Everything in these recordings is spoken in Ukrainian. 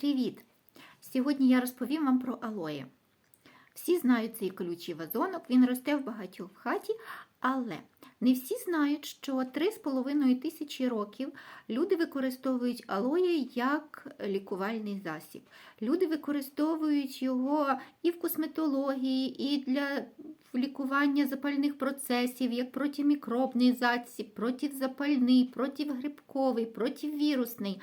Привіт! Сьогодні я розповім вам про алої. Всі знають цей колючий вазонок, він росте в багатьох в хаті, але не всі знають, що 3,5 тисячі років люди використовують алоє як лікувальний засіб. Люди використовують його і в косметології, і для лікування запальних процесів, як протимікробний засіб, протизапальний, протигрибковий, противірусний.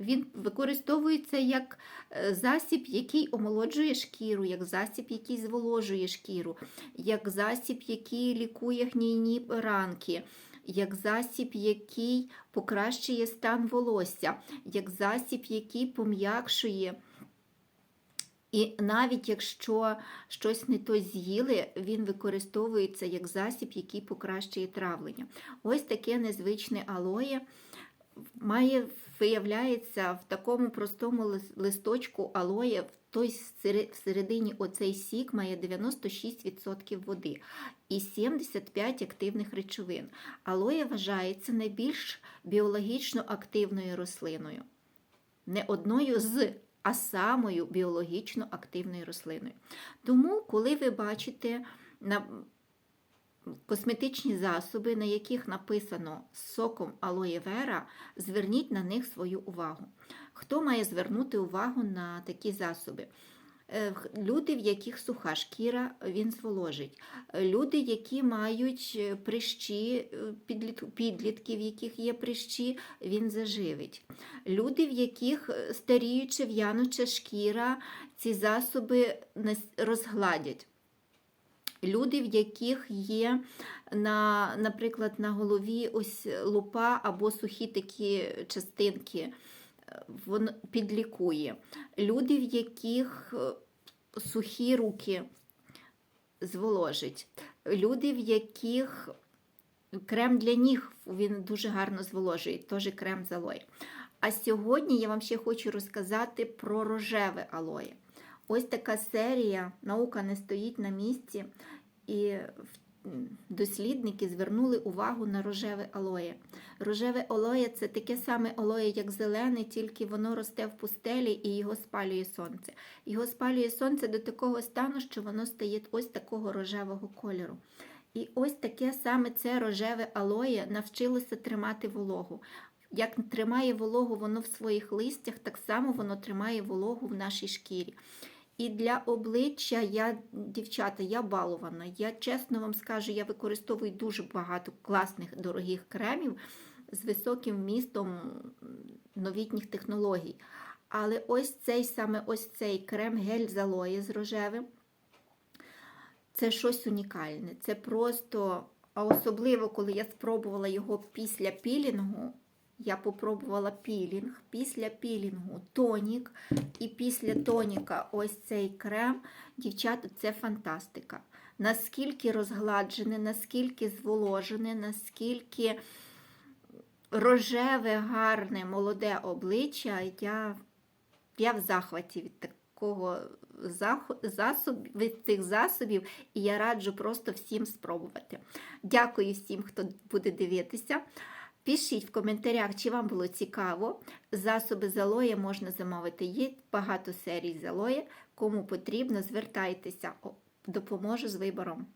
Він використовується як е, засіб, який омолоджує шкіру, як засіб, який зволожує шкіру, як засіб, який лікує гнійні ранки. Як засіб, який покращує стан волосся, як засіб, який пом'якшує. І навіть якщо щось не то з'їли, він використовується як засіб, який покращує травлення. Ось таке незвичне алоє має, виявляється, в такому простому листочку алоє, той всередині оцей сік має 96% води і 75 активних речовин. Алоє вважається найбільш біологічно активною рослиною. Не одною з, а самою біологічно активною рослиною. Тому, коли ви бачите на косметичні засоби, на яких написано соком алоє вера, зверніть на них свою увагу. Хто має звернути увагу на такі засоби? Е, Люди, в яких суха шкіра, він зволожить. Люди, які мають е, прищі, е, підлітки, в яких є прищі, він заживить. Люди, в яких старіюча, в'януча шкіра, ці засоби розгладять. Люди, в яких є, на, наприклад, на голові ось лупа або сухі такі частинки, е, підлікує. Люди, в яких е, сухі руки зволожить. Люди, в яких крем для ніг він дуже гарно зволожує, теж крем з алоє. А сьогодні я вам ще хочу розказати про рожеве алоє. Ось така серія Наука не стоїть на місці, і дослідники звернули увагу на рожеве алоє. Рожеве алоє це таке саме алоє, як зелене, тільки воно росте в пустелі і його спалює сонце. Його спалює сонце до такого стану, що воно стає ось такого рожевого кольору. І ось таке саме це рожеве алоє навчилося тримати вологу. Як тримає вологу воно в своїх листях, так само воно тримає вологу в нашій шкірі. І для обличчя я, дівчата, я балована. Я чесно вам скажу, я використовую дуже багато класних дорогих кремів з високим вмістом новітніх технологій. Але ось цей саме ось цей крем гель з алоє з рожевим. Це щось унікальне. Це просто, а особливо, коли я спробувала його після пілінгу, я попробувала пілінг, після пілінгу тонік, і після тоніка ось цей крем. Дівчата, це фантастика. Наскільки розгладжене, наскільки зволожене, наскільки рожеве, гарне, молоде обличчя. Я, я в захваті від такого засоб, від цих засобів, і я раджу просто всім спробувати. Дякую всім, хто буде дивитися. Пишіть в коментарях, чи вам було цікаво. Засоби з алоє можна замовити. Є багато серій з алоє. Кому потрібно, звертайтеся, допоможу з вибором.